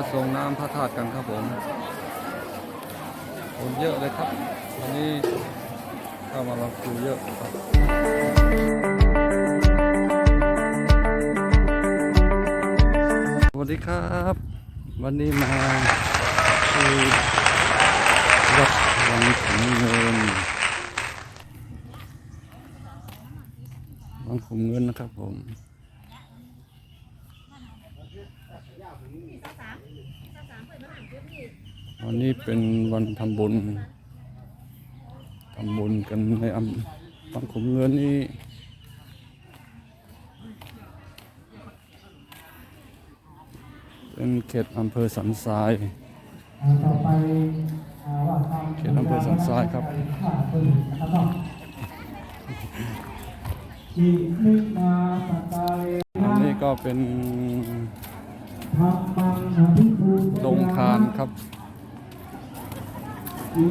ก็ส่งน้ำพระธาตุกันครับผมคนเยอะเลยครับ วันนี้เข้ามาลองคิวเยอะครับสวัสดีครับ วันนี้มาที่วัดวังขุนเงินวังขุนเงินนะครับผม วันนี้เป็นวันทำบุญทำบุญกันในอำบังขุมเงินนี่เป็นเขตอำเภอสันทรายต่อไปอ่าว่าตามเขตอำเภอสันทรายครับข้าปืนนะครับเนาะอิมินาสกาเลอันนี้ก็เป็นธรรมังอภิภูโรงทานครับ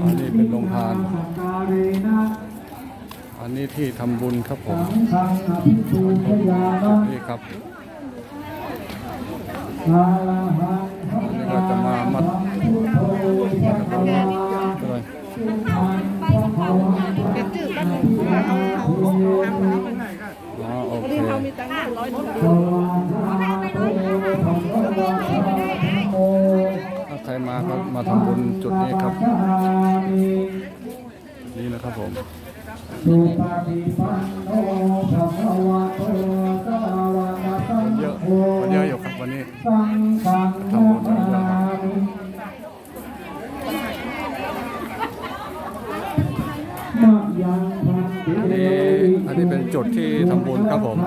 อันนี้เป็นโรงทาน อันนี้ที่ทำบุญครับผมนี่ครับนี่ก็จะมามัดพุทโธพระภาด้วยสุขังพรอ๋อโอเค ถ้าใครมาก็มาทำบุญจุดนี้ครับ นี่นะครับผมคนเยอะคนเยอะอยู่ครับวันนี้ทำบุญเยอะครับอันนี้อันนี้เป็นจุดที่ทำบุญครับผม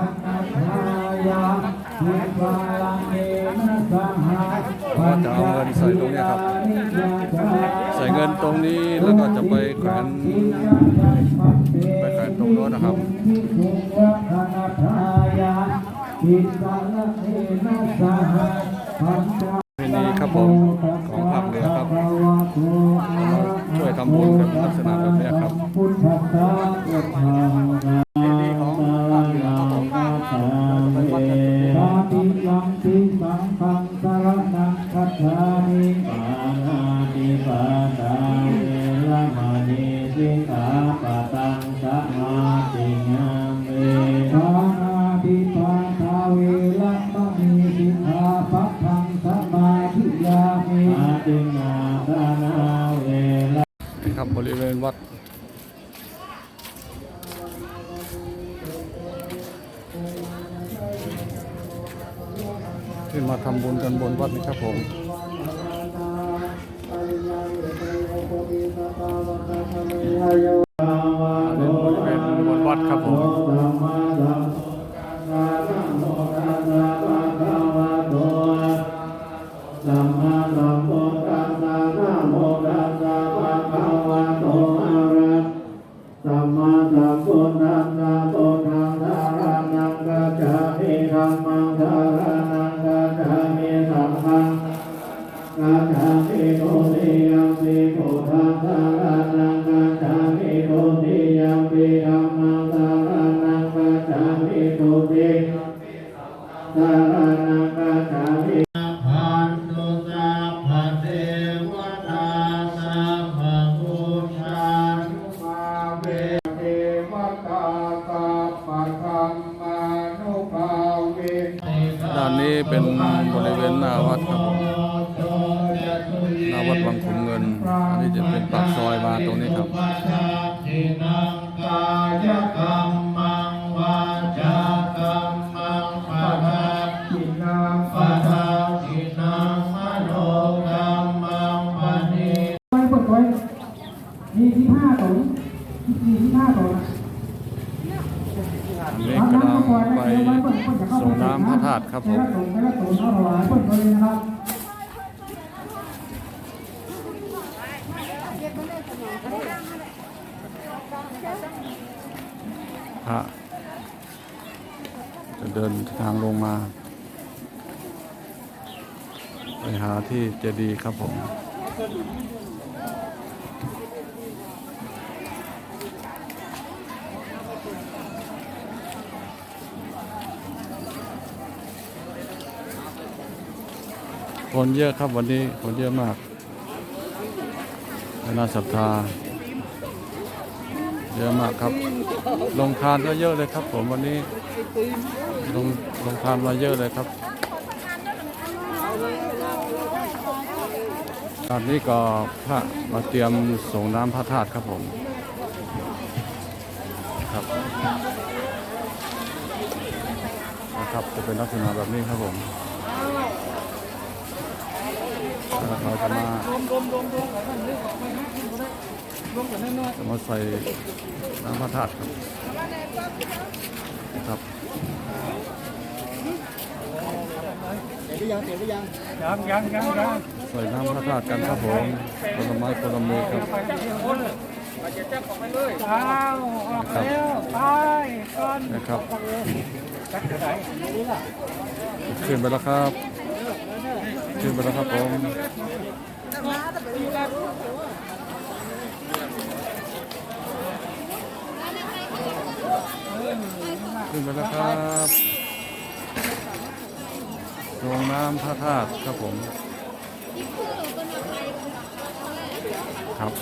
ตรงนี้แล้วก็จะไปแขวนไปแขวนตรงโน้นนะครับเป็นนี้ครับผมของภาคเหนือครับช่วยทำบุญกันลักษณะแบบเนี้ครับพุท นี่ครับบริเวณวัดที่มาทำบุญกันบนวัดนี่ครับผม ด้านนี้เป็นบริเวณหน้าวัดครับ อันนี้จะเป็นปากซอยมาตรงนี้ครับนังกายกรรมังวาจากรรมังปะทาทินังปะทาทินังมโนกรรมังปะนิไว้เปิดไว้มีที่ผ้าตรงมีที่ผ้าตรงอันนี้กำลังไปส่งน้ำพระธาตุครับผม ส่งไปแล้วส่งน้ำถวายเปิดไปเลยนะครับ พระ จะเดินทางลงมา ไปหาที่เจดีย์ครับผมคนเยอะครับวันนี้คนเยอะมากน่าศรัทธา เยอะมากครับ ลงทานก็เยอะเลยครับผมวันนี้ ลงลงทานมาเยอะเลยครับตอนนี้ก็พระมาเตรียมส่งน้ำพระธาตุครับผมครับนะครับจะเป็นลักษณะแบบนี้ครับผมแล้วเราจะมาจะมาใส่น้ำพระธาตุครับ ครับยังยังยังยังใส่น้ำพระธาตุกันครับผมผลไม้ผลมือครับอ้าวออกแล้วไปก่อนนะครับขึ้นไปแล้วครับขึ้นไปแล้วครับผม ขึ้นไปแล้วครับลงน้ำพระธาตุครับผม ครับ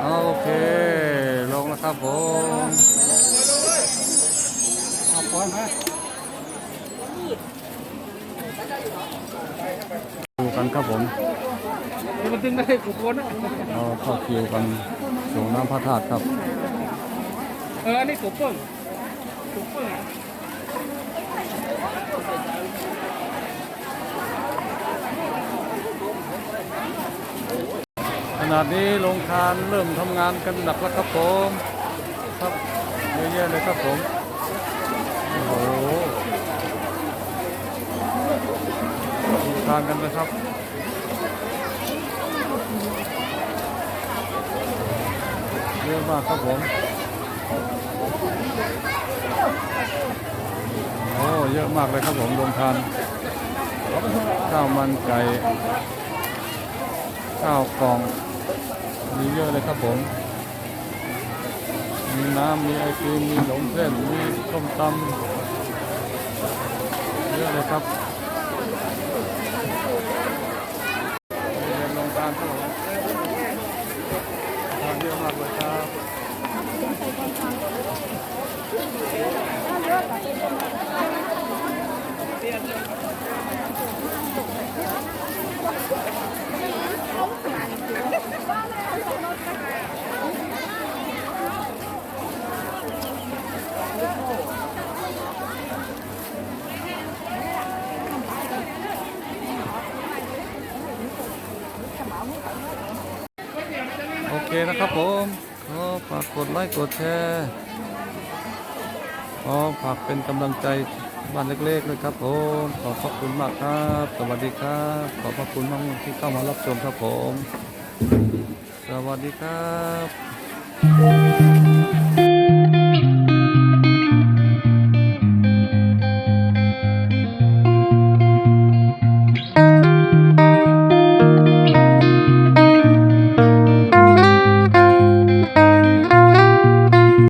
เอาโอเค ลงแล้วครับผมเอาปล่อยมาดู กันครับผมมันดึงได้กูคนอะเราเข้าคิวกันส่งน้ำพระธาตุครับ เอออันนี้กูเปิ้งกูเปิ้งขนาดนี้โรงทานเริ่มทำงานกันหนักแล้วครับผม ครับเยอะแยะเลยครับผม โอ้โหทานกันนะครับเยอะมากครับผมโอ้เยอะมากเลยครับผมโรงทานข้าวมันไก่ข้าวกล่องมีเยอะเลยครับผม มีน้ำ มีไอติม มีขนมเส้น มีส้มตำเยอะเลยครับเรียนลงทานครับผม ทา นะครับโอเคนะครับผมขอฝากกดไลค์กดแชร์ขอฝากเป็นกำลังใจบ้านเล็กๆเลยครับผมขอบพระคุณมากครับ สวัสดีครับขอบคุณมากที่เข้ามารับชมครับผม สวัสดีครับ